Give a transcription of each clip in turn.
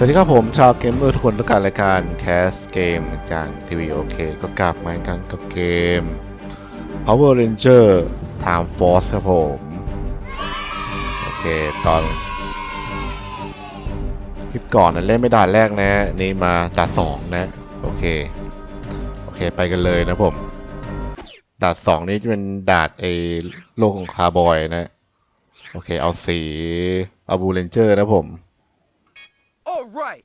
สวัสดีครับผม ชาวเกมเมอร์ทุกคนต้องการรายการแคสเกมจากทีวีโอเคก็กลับมาอีกครั้งกับเกม Power Ranger Time Force ครับผม โอเค ตอนคลิปก่อนนะเล่นไม่ด่านแรกนะ นี่มาด่านสองนะ โอเค โอเคไปกันเลยนะผมด่านสองนี้จะเป็นด่านไอโลกของคาร์บอยนะ โอเค เอาสีเอาบูเรนเจอร์นะผม right.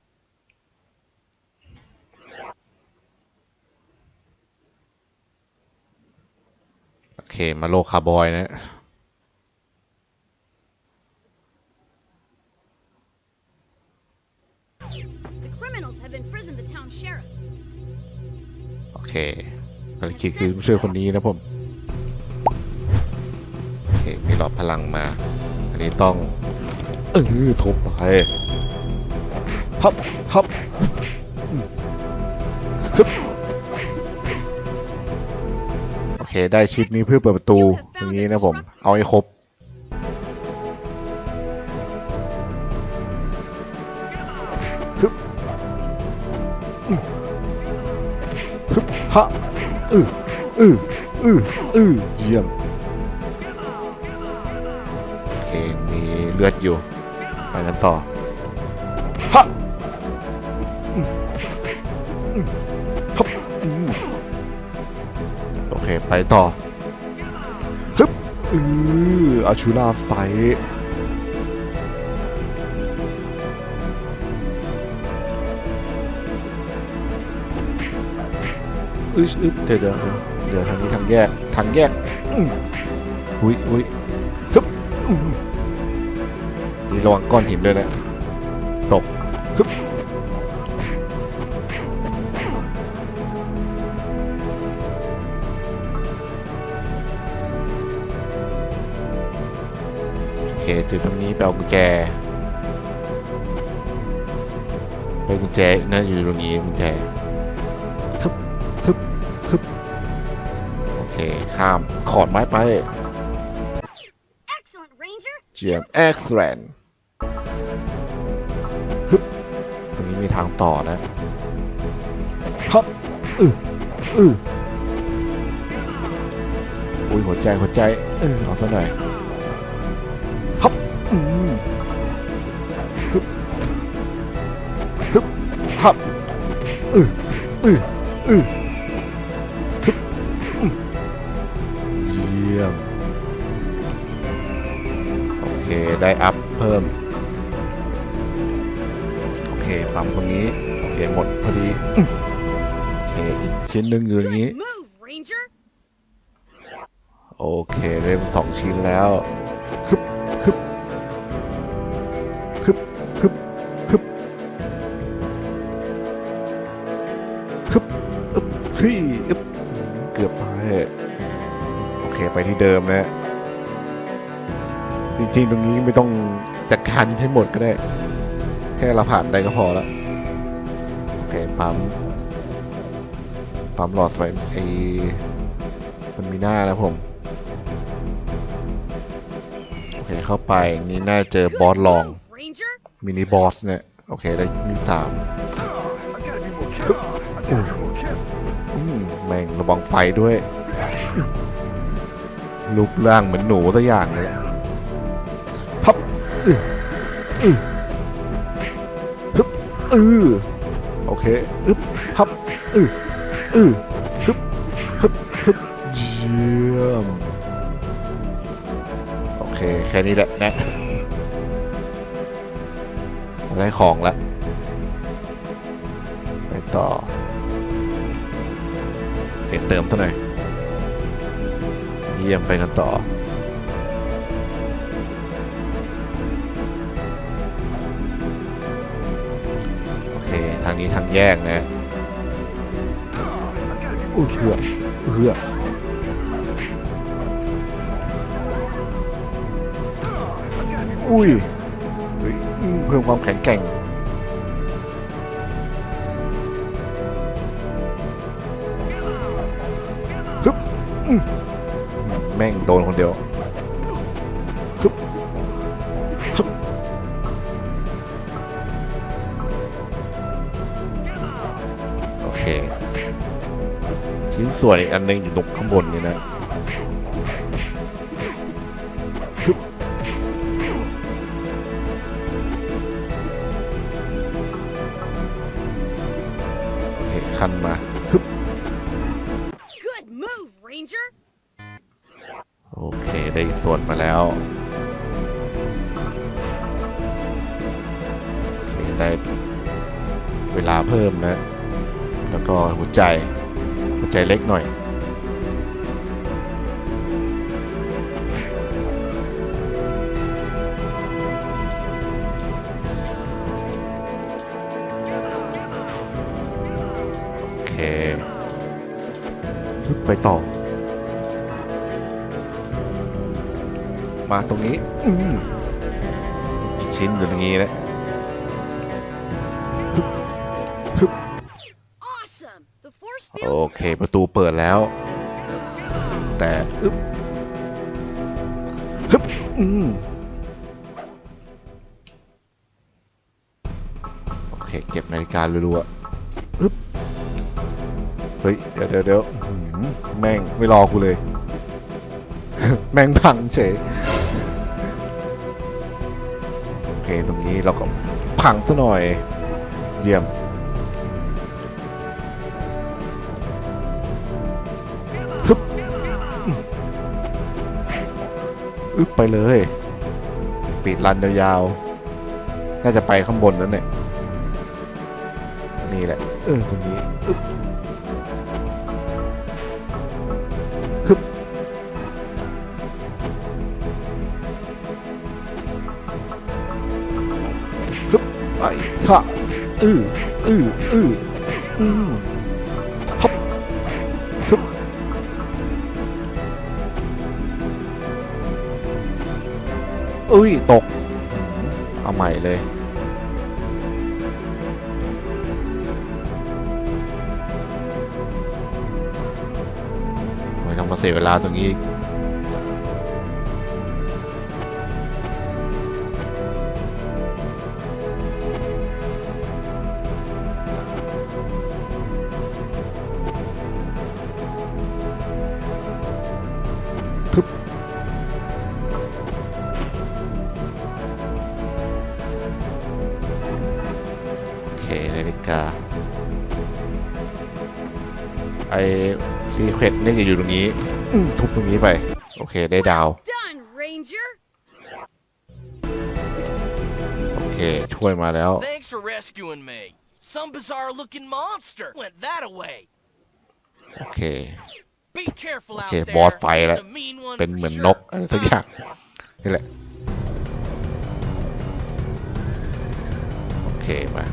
โอเคมาโลคาร์บอยนะ The criminals have imprisoned the town sheriff. โอเคภารกิจคือช่วยคนนี้นะผม โอเค มีหลอดพลังมา อันนี้ต้อง เออทุบไป ฮับฮับฮึบโอเค ได้ชิปนี้เพื่อเปิดประตูตรงนี้นะผม เอาให้ครบฮึบฮึบฮะอืออืออืออือเยี่ยมโอเค มีเลือดอยู่ ไปกันต่อ โอเค ไปต่อฮึบอืออาชูราสไตอึ๊ยอึ๊เดี๋ยวเดี๋ยวเดี๋ยวทางนี้ทางแยก ทางแยกอืมอุ้ยอุ้ยฮึบอืมนี่ระวังก้อนหินด้วยนะ เคถึงตรงนี้ไปเอากุญแจไปกุญแจน่าอยู่ตรงนี้กุญแจฮึบฮึบฮึบโอเคข้ามขอดไม้ไป Excellent, Ranger. เจียมเอ็กซ์แรนฮึบตรงนี้มีทางต่อนะฮับอืออืออุ้ยหัวใจหัวใจเออเอาซะหน่อย ฮึบฮึบฮับอืออืออือฮึบเยี่ยม โอเค ได้อัพเพิ่ม โอเคปั๊มตรงนี้ โอเค หมดพอดี โอเค อีกชิ้นหนึ่งอยู่อย่างนี้ โอเคได้เป็นสองชิ้นแล้ว อึบเฮ้ยอึบเกือบไปโอเคไปที่เดิมนะจริงๆ ตรงนี้ไม่ต้องจัดการให้หมดก็ได้ แค่เราผ่านได้ก็พอแล้ว โอเคปั๊มปั๊มหลอดไฟไอ้มันมีหน้านะผม โอเคเข้าไปนี่น่าเจอบอส Good ลอง move, Ranger. มินิบอสเนี่ย โอเคได้มีสาม I gotta แม่งระวังไฟด้วยรูปร่างเหมือนหนูสักอย่างเลยแหละพับอืออือฮึบอือโอเคอึบพับอืออือฮึบฮึบฮึบเยี่ยมโอเคแค่นี้แหละนะได้ของแล้วไปต่อ เติมเท่าไหร่อยเยี่ยมไปกันต่อโอเคทางนี้ทางแยกนะอุ้ยเหือเหืออุ้ยเฮ้ยเพิ่มความแข็งแกร่ง แม่งโดนคนเดียวฮึบฮึบโอเค ชิ้นส่วนอีกอันนึงอยู่ตรงข้างบนนี่นะ ได้เวลาเพิ่มนะ แล้วก็หัวใจ หัวใจเล็กหน่อยโอเคฮึบไปต่อ มาตรงนี้ อือีกชิ้นอยู่ตรงนี้นะ Awesome. เค ประตูเปิดแล้ว แต่อึ๊บฮึบอืมโอเค เก็บนาฬิการัวๆอึ๊บเฮ้ย เดี๋ยวเดี๋ยวเดี๋ยวแม่งไม่รอกูเลย แม่งพังเฉยโอเค ตรงนี้เราก็พังซะหน่อย เยี่ยม อึบไปเลยปีดรันยาวๆ น่าจะไปข้างบนนั่นเนี่ย นี่แหละ เออตรงนี้อึบฮึบฮึบไอ้ฮะอืออืออืออืม อุ้ย ตก เอาใหม่เลย ไม่ต้องมาเสียเวลาตรงนี้ทึบาฬิกาไอซีเควตนี่จะอยู่ตรงนี้อืมทุบตรงนี้ไป โอเคได้ดาว Done, Ranger. โอเค ช่วยมาแล้ว Thanks for rescuing me. Some bizarre looking monster went that away. โอเค Be careful out Okay, there. บอสไฟแล้ว He's a mean one เป็น for เหมือน sure. นกอะไรสักอย่างนี่แหละ โอเคมา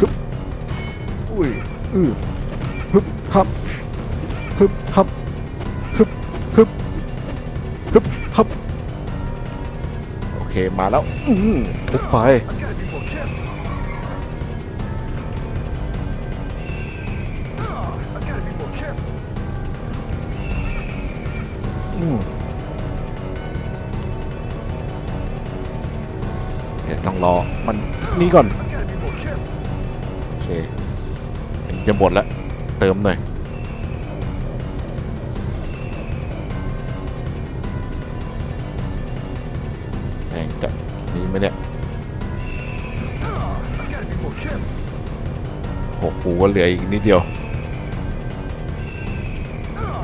ฮึบอุ้ยอือฮึบฮับฮึบฮับฮึบฮึบฮึบฮับโอเคมาแล้ว อืมทุบไปเดี๋ยวต้องรอ มันนี่ก่อน จะหมดแล้ว เติมหน่อยแม่งจะมีไหมเนี่ย Ah, I gotta be more careful. โหกูก็เหลืออีกนิดเดียว Ah,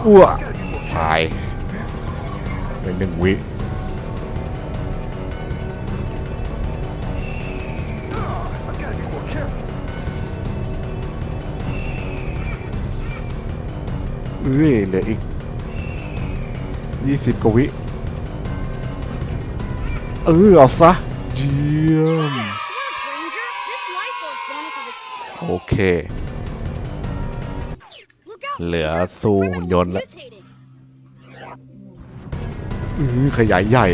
อ้ว I gotta be more ตายเป็นหนึ่งวิ เอ้ยเหลืออีกยี่สิบกวิ เออเอาซะเยี่ยมโอเคเหลือสู้ยนต์แล้อขยายใหญ่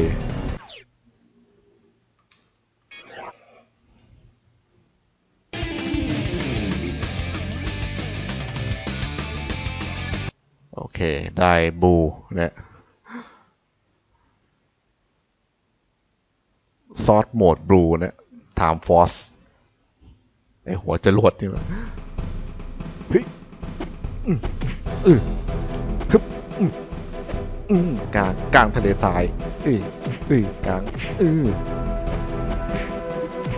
เคได้บูนี่ยซอสโหมดบลูนี่ยถามฟอสไอหัวจะรวดนี่มันเฮ้ยอืมเอฮึบอืมอืมกลางกลางทะเลทรายอ้ยเอ้ยกลางเออ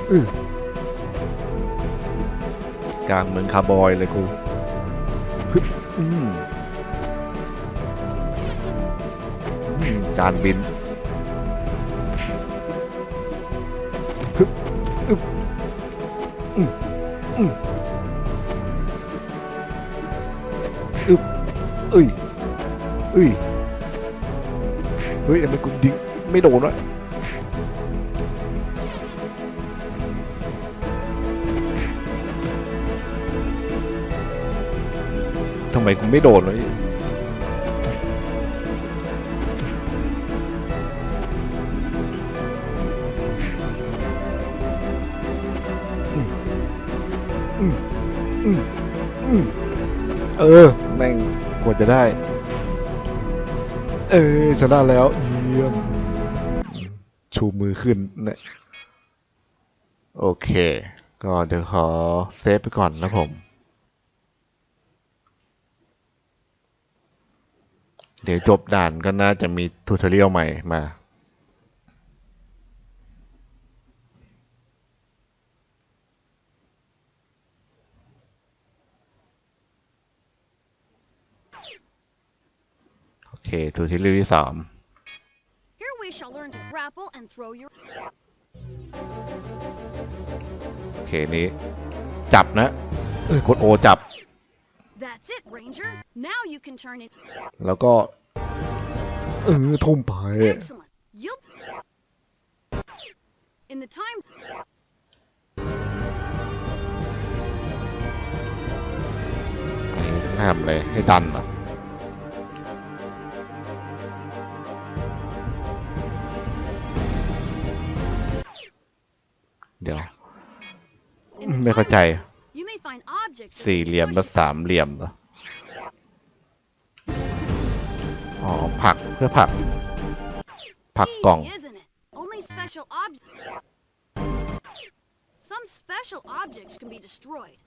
เออกลางเหมือนคาร์บอยเลยกูฮึบอืมอื มจานบินอึบอึบเอ้ยเอ้ยเฮ้ยทำไมกูดิงไม่โดนวะทำไมกูไม่โดนวะ เออ แม่งกว่าจะได้ เออชนะแล้ว เยี่ยม ชูมือขึ้นนะโอเค ก็เดี๋ยวขอเซฟไปก่อนนะผมเดี๋ยวจบด่านก็น่าจะมีทูทอเรียลใหม่มา โอเค ทูทอเรียลที่สาม Here we shall learn to grapple and throw your โอเคนี้ จับนะ เอ้ยกดโอจับ That's it, Ranger. Now you can turn it. แล้วก็ เออทุ่มไป Excellent. You'll. In the time. อันนี้ทำเลยให้ดันเห เดี๋ยว In the ไม่เข้าใจ time zones, you may find objects. that สี่ can เหลี่ยม push และสามเหลี่ยมเหรอ อ๋อผลักเพื่อผลักผลัก Easy, กล่อง isn't it? Only special objects. Some special objects can be destroyed.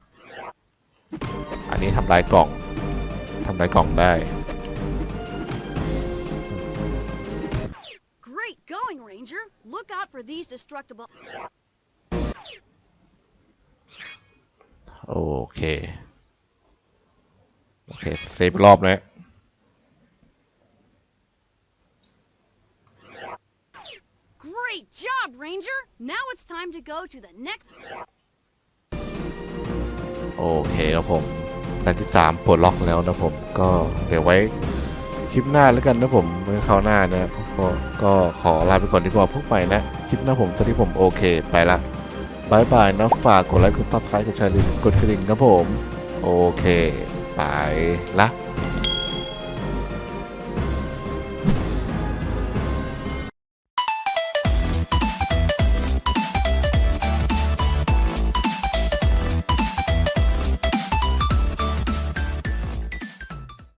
อันนี้ทำลายกล่อง ทำลายกล่องได้ Great going, Ranger. Look out for these destructible. โอเค โอเค เซฟรอบนะ Great job, Ranger. Now it's time to go to the next. โอเคครับผมด่านที่สามปลดล็อกแล้วนะผมก็เดี๋ยวไว้คลิปหน้าแล้วกันนะผมเมื่อคราวหน้านะก็ก็ขอลาไปก่อนดีกว่าพวกใหม่นะ คลิปหน้าผมสวัสดีผมโอเค ไปละ บายบายนะฝากกดไลค์กดซับสไครต์กดแชร์กดกระดิ่งครับผม โอเค ไปละ